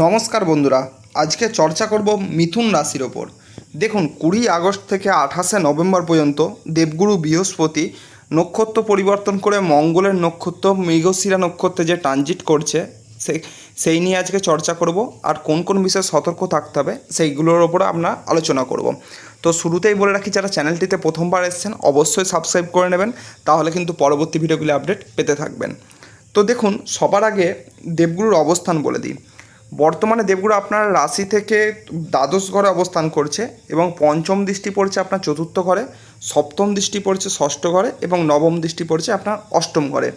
নমস্কার বন্ধুরা, আজকে চর্চা করব মিথুন রাশির ওপর। দেখুন, কুড়ি আগস্ট থেকে আঠাশে নভেম্বর পর্যন্ত দেবগুরু বৃহস্পতি নক্ষত্র পরিবর্তন করে মঙ্গলের নক্ষত্র, মৃগশিরা নক্ষত্রে যে ট্রানজিট করছে সেই নিয়ে আজকে চর্চা করব। আর কোন কোন বিষয়ে সতর্ক থাকতে হবে, সেইগুলোর ওপরে আমরা আলোচনা করব। তো শুরুতেই বলে রাখি, যারা চ্যানেলটিতে প্রথমবার এসেছেন, অবশ্যই সাবস্ক্রাইব করে নেবেন, তাহলে কিন্তু পরবর্তী ভিডিওগুলি আপডেট পেতে থাকবেন। তো দেখুন, সবার আগে দেবগুরুর অবস্থান বলে দিই। বর্তমানে দেবগুরু আপনার রাশি থেকে দ্বাদশ ঘরে অবস্থান করছে এবং পঞ্চম দৃষ্টি পড়ছে আপনার চতুর্থ ঘরে, সপ্তম দৃষ্টি পড়ছে ষষ্ঠ ঘরে এবং নবম দৃষ্টি পড়ছে আপনার অষ্টম ঘরে।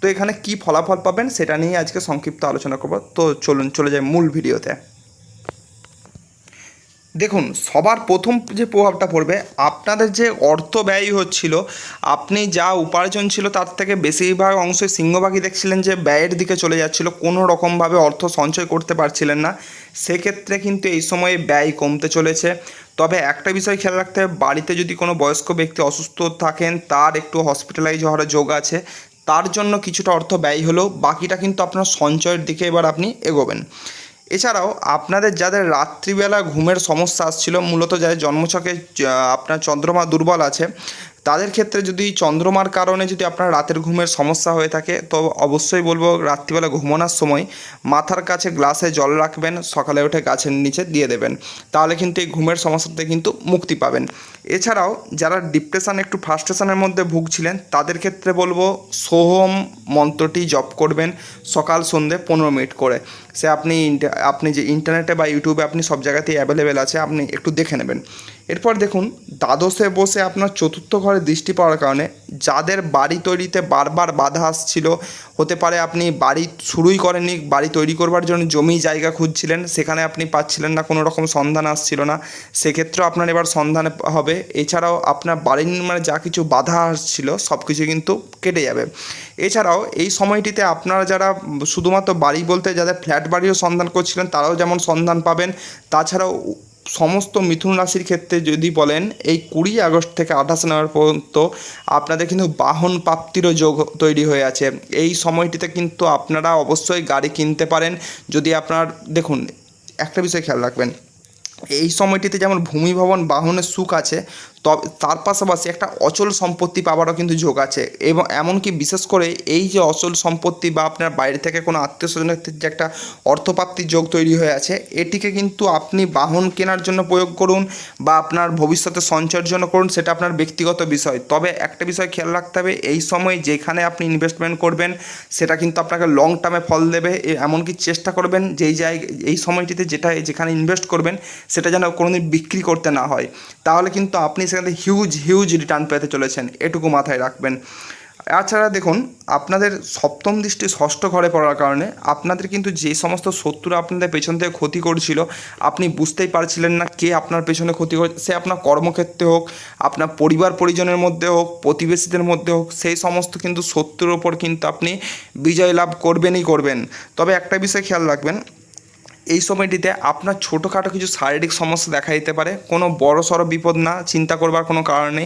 তো এখানে কি ফলাফল পাবেন সেটা নিয়ে আজকে সংক্ষিপ্ত আলোচনা করব। তো চলুন, চলে যাই মূল ভিডিওতে। দেখুন, সবার প্রথম যে প্রভাবটা পড়বে, আপনাদের যে অর্থ ব্যয় হচ্ছিল, আপনি যা উপার্জন ছিল তার থেকে বেশিরভাগ অংশই সিংহভাগই দেখছিলেন যে ব্যয়ের দিকে চলে যাচ্ছিল, কোনো রকমভাবে অর্থ সঞ্চয় করতে পারছিলেন না। সেক্ষেত্রে কিন্তু এই সময়ে ব্যয় কমতে চলেছে। তবে একটা বিষয় খেয়াল রাখতে বাড়িতে যদি কোনো বয়স্ক ব্যক্তি অসুস্থ থাকেন, তার একটু হসপিটালাইজ হওয়ার যোগ আছে। তার জন্য কিছুটা অর্থ ব্যয় হলেও বাকিটা কিন্তু আপনার সঞ্চয়ের দিকে এবার আপনি এগোবেন। এছাড়াও আপনাদের যাদের রাত্রিবেলা ঘুমের সমস্যা আসছিল মূলত যাদের জন্মছকে আপনার চন্দ্রমা দুর্বল আছে তাদের ক্ষেত্রে যদি চন্দ্রমার কারণে যদি আপনার রাতের ঘুমের সমস্যা হয়ে থাকে, তো অবশ্যই বলব রাত্রিবেলা ঘুমানোর সময় মাথার কাছে গ্লাসে জল রাখবেন, সকালে উঠে গাছের নিচে দিয়ে দেবেন। তাহলে কিন্তু এই ঘুমের সমস্যাতে কিন্তু মুক্তি পাবেন। এছাড়াও যারা ডিপ্রেশন, একটু ফ্রাস্ট্রেশনের মধ্যে ভুগছিলেন, তাদের ক্ষেত্রে বলব সোহম মন্ত্রটি জপ করবেন সকাল সন্ধে পনেরো মিনিট করে। সে আপনি আপনি যে ইন্টারনেটে বা ইউটিউবে আপনি সব জায়গাতেই অ্যাভেলেবেল আছে, আপনি একটু দেখে নেবেন। এরপর দেখুন, দ্বাদশে বসে আপনার চতুর্থ ঘরে দৃষ্টি পড়ার কারণে যাদের বাড়ি তৈরিতে বারবার বাধা আসছিল, হতে পারে আপনি বাড়ি শুরুই করেননি, বাড়ি তৈরি করবার জন্য জমি জায়গা খুঁজছিলেন, সেখানে আপনি পাচ্ছিলেন না, কোনো রকম সন্ধান আসছিল না, সেক্ষেত্রেও আপনার এবার সন্ধান হবে। এছাড়াও আপনার বাড়ি নির্মাণে যা কিছু বাধা আসছিল সব কিছু কিন্তু কেটে যাবে। এছাড়াও এই সময়টিতে আপনারা যারা শুধুমাত্র বাড়ি বলতে যাদের ফ্ল্যাট বাড়িও সন্ধান করছিলেন, তারাও যেমন সন্ধান পাবেন, তাছাড়াও সমস্ত মিথুন রাশির ক্ষেত্রে যদি বলেন, এই কুড়ি আগস্ট থেকে আঠাশ নভেম্বর পর্যন্ত আপনাদের কিন্তু বাহন প্রাপ্তিরও যোগ তৈরি হয়ে আছে। এই সময়টিতে কিন্তু আপনারা অবশ্যই গাড়ি কিনতে পারেন। যদি আপনার, দেখুন, একটা বিষয় খেয়াল রাখবেন। এই সময়টিতে যেমন ভূমি ভবন বাহনের সুখ আছে, তবে, তার পাশাপাশি একটা অচল সম্পত্তি পাওয়ারও কিন্তু যোগ আছে। এবং এমনকি বিশেষ করে এই যে অচল সম্পত্তি বা আপনার বাইরে থেকে কোনো আত্মীয় স্বজনের যে একটা অর্থপ্রাপ্তির যোগ তৈরি হয়ে আছে, এটিকে কিন্তু আপনি বাহন কেনার জন্য প্রয়োগ করুন বা আপনার ভবিষ্যতে সঞ্চয়ের জন্য করুন, সেটা আপনার ব্যক্তিগত বিষয়। তবে একটা বিষয় খেয়াল রাখতে হবে, এই সময় যেখানে আপনি ইনভেস্টমেন্ট করবেন, সেটা কিন্তু আপনাকে লং টার্মে ফল দেবে। এমনকি চেষ্টা করবেন যেই জায়গায় এই সময়টিতে যেটা যেখানে ইনভেস্ট করবেন সেটা যেন কোনোদিন বিক্রি করতে না হয়। তাহলে কিন্তু আপনি সেখানে হিউজ হিউজ রিটার্ন পেতে চলেছেন। এটুকু মাথায় রাখবেন। এছাড়া দেখুন, আপনাদের সপ্তম দৃষ্টি ষষ্ঠ ঘরে পড়ার কারণে আপনাদের কিন্তু যে সমস্ত শত্রুরা আপনাদের পেছন থেকে ক্ষতি করছিল, আপনি বুঝতেই পারছিলেন না কে আপনার পেছনে ক্ষতি করে সে আপনার কর্মক্ষেত্রে হোক, আপনার পরিবার পরিজনের মধ্যে হোক, প্রতিবেশীদের মধ্যে হোক, সেই সমস্ত কিন্তু শত্রুর ওপর কিন্তু আপনি বিজয় লাভ করবেনই করবেন। তবে একটা বিষয় খেয়াল রাখবেন এই সময়টিতে আপনার ছোটোখাটো কিছু শারীরিক সমস্যা দেখা দিতে পারে। কোনো বড় সড়ো বিপদ না, চিন্তা করবার কোনো কারণ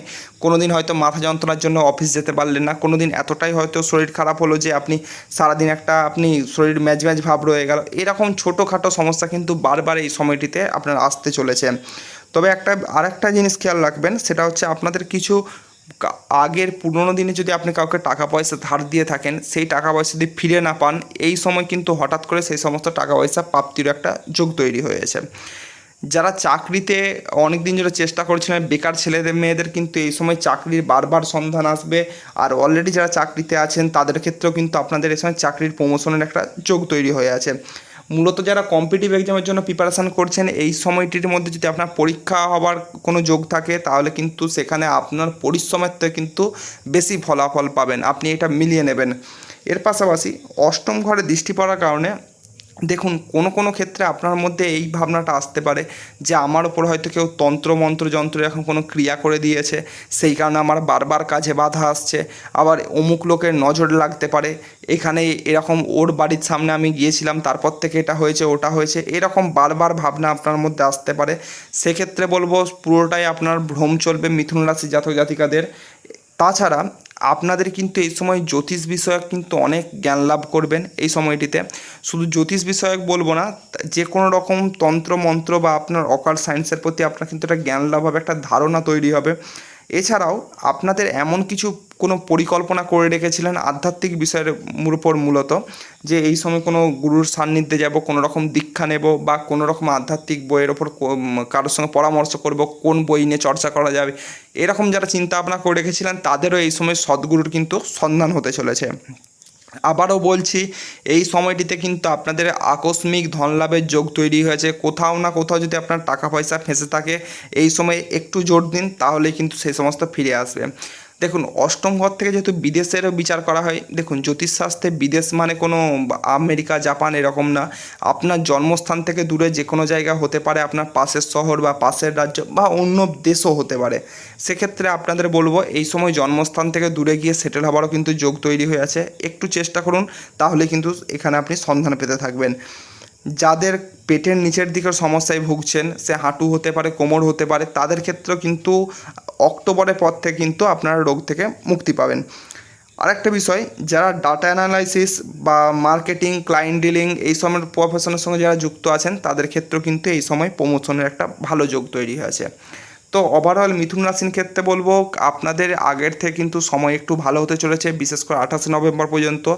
কোনো দিন হয়তো মাথা যন্ত্রণার জন্য অফিস যেতে পারলেন না। কোনো দিন এতটাই হয়তো শরীর খারাপ হলো যে আপনি সারাদিন একটা আপনি শরীর ম্যাজ ম্যাজ ভাব রয়ে গেল। এরকম ছোটোখাটো সমস্যা কিন্তু বারবার এই সময়টিতে আপনার আসতে চলেছে। তবে একটা আরেকটা জিনিস খেয়াল রাখবেন, সেটা হচ্ছে আপনাদের কিছু আগের পুরোনো দিনে যদি আপনি কাউকে টাকা পয়সা ধার দিয়ে থাকেন, সেই টাকা পয়সা যদি ফিরে না পান, এই সময় কিন্তু হঠাৎ করে সেই সমস্ত টাকা পয়সা প্রাপ্তির একটা যোগ তৈরি হয়েছে। যারা চাকরিতে অনেক দিন ধরে চেষ্টা করছিলেন, বেকার ছেলেদের, মেয়েদের কিন্তু এই সময় চাকরির বারবার সন্ধান আসবে। আর অলরেডি যারা চাকরিতে আছেন, তাদের ক্ষেত্রেও কিন্তু আপনাদের এই সময় চাকরির প্রমোশনের একটা যোগ তৈরি হয়ে আছে। মূলত যারা কম্পিটিভ এক্সামের জন্য প্রিপারেশান করছেন, এই সময়টির মধ্যে যদি আপনার পরীক্ষা হবার কোনো যোগ থাকে, তাহলে কিন্তু সেখানে আপনার পরিশ্রমের থেকে কিন্তু বেশি ফলাফল পাবেন। আপনি এটা মিলিয়ে নেবেন। এর পাশাপাশি অষ্টম ঘরে দৃষ্টি পড়ার কারণে দেখুন, কোনো কোনো ক্ষেত্রে আপনার মধ্যে এই ভাবনাটা আসতে পারে যে আমার ওপর হয়তো কেউ তন্ত্র, মন্ত্র, যন্ত্র এখন কোনো ক্রিয়া করে দিয়েছে, সেই কারণে আমার বারবার কাজে বাধা আসছে, আবার অমুক লোকের নজর লাগতে পারে, এখানে এরকম ওর বাড়ির সামনে আমি গিয়েছিলাম, তারপর থেকে এটা হয়েছে, ওটা হয়েছে, এরকম বারবার ভাবনা আপনার মধ্যে আসতে পারে। সেক্ষেত্রে বলব পুরোটাই আপনার ভ্রম চলবে মিথুন রাশি জাতক জাতিকাদের তাছাড়া আপনাদের কিন্তু এই সময় জ্যোতিষ বিষয়ক কিন্তু অনেক জ্ঞান লাভ করবেন এই সময়টিতে। শুধু জ্যোতিষ বিষয়ক বলব না, যে কোনো রকম তন্ত্র মন্ত্র বা আপনার অকাল সায়েন্সের প্রতি আপনার কিন্তু একটা জ্ঞান লাভ হবে, একটা ধারণা তৈরি হবে। এছাড়াও আপনাদের এমন কিছু কোনো পরিকল্পনা করে রেখেছিলেন আধ্যাত্মিক বিষয়ের উপর মূলত? যে এই সময় কোনো গুরুর সান্নিধ্যে যাব, কোনো রকম দীক্ষা নেব বা কোনো রকম আধ্যাত্মিক বইয়ের ওপর কারোর সঙ্গে পরামর্শ করব, কোন বই নিয়ে চর্চা করা যাবে? এরকম যারা চিন্তা ভাবনা করে রেখেছিলেন, তাদেরও এই সময় সদ্গুরুর কিন্তু সন্ধান হতে চলেছে। আবারও বলছি, এই সময়টিতে কিন্তু আপনাদের আকস্মিক ধনলাভের যোগ তৈরি হয়েছে। কোথাও না কোথাও যদি আপনার টাকা পয়সা ফেঁসে থাকে, এই সময় একটু জোর দিন, তাহলেই কিন্তু সেই সমস্ত ফিরে আসবে। দেখুন, অষ্টম ঘর থেকে যেহেতু বিদেশেরও বিচার করা হয়, দেখুন, জ্যোতিষশাস্ত্রে বিদেশ মানে কোনো আমেরিকা, জাপান এরকম না। আপনার জন্মস্থান থেকে দূরে যে কোনো জায়গা হতে পারে, আপনার পাশের শহর বা পাশের রাজ্য বা অন্য দেশও হতে পারে। সেক্ষেত্রে আপনাদের বলব, এই সময় জন্মস্থান থেকে দূরে গিয়ে সেটেল হওয়ারও কিন্তু যোগ তৈরি হয়ে আছে। একটু চেষ্টা করুন, তাহলে কিন্তু এখানে আপনি সন্ধান পেতে থাকবেন। যাদের পেটের নিচের দিকের সমস্যায় ভুগছেন, সে হাঁটু হতে পারে, কোমর হতে পারে, তাদের ক্ষেত্রেও কিন্তু অক্টোবরের পর থেকে কিন্তু আপনারা রোগ থেকে মুক্তি পাবেন। আরেকটা বিষয়, যারা ডাটা অ্যানালাইসিস বা মার্কেটিং ক্লায়েন্ট ডিলিং এই সময়ের প্রফেশনের সঙ্গে যারা যুক্ত আছেন, তাদের ক্ষেত্রেও কিন্তু এই সময় প্রমোশনের একটা ভালো যোগ তৈরি হয়েছে। তো ওভারঅল মিথুন রাশির ক্ষেত্রে বলব, আপনাদের আগের থেকে কিন্তু সময় একটু ভালো হতে চলেছে, বিশেষ করে আঠাশে নভেম্বর পর্যন্ত।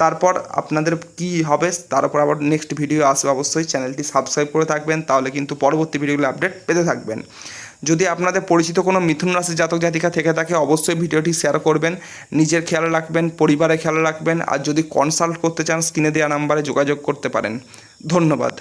তারপর আপনাদের কি হবে, তার উপর আবার নেক্সট ভিডিও আসবে অবশ্যই। চ্যানেলটি সাবস্ক্রাইব করে থাকবেন, তাহলে কিন্তু পরবর্তী ভিডিওগুলো আপডেট পেতে থাকবেন। যদি আপনাদের পরিচিত কোনো মিথুন রাশির জাতক জাতিকা থেকে থাকে, অবশ্যই ভিডিওটি শেয়ার করবেন। নিজের খেয়াল রাখবেন পরিবারে খেয়াল রাখবেন, আর যদি কনসাল্ট করতে চান স্ক্রিনে দেওয়া নাম্বারে যোগাযোগ করতে পারেন। ধন্যবাদ।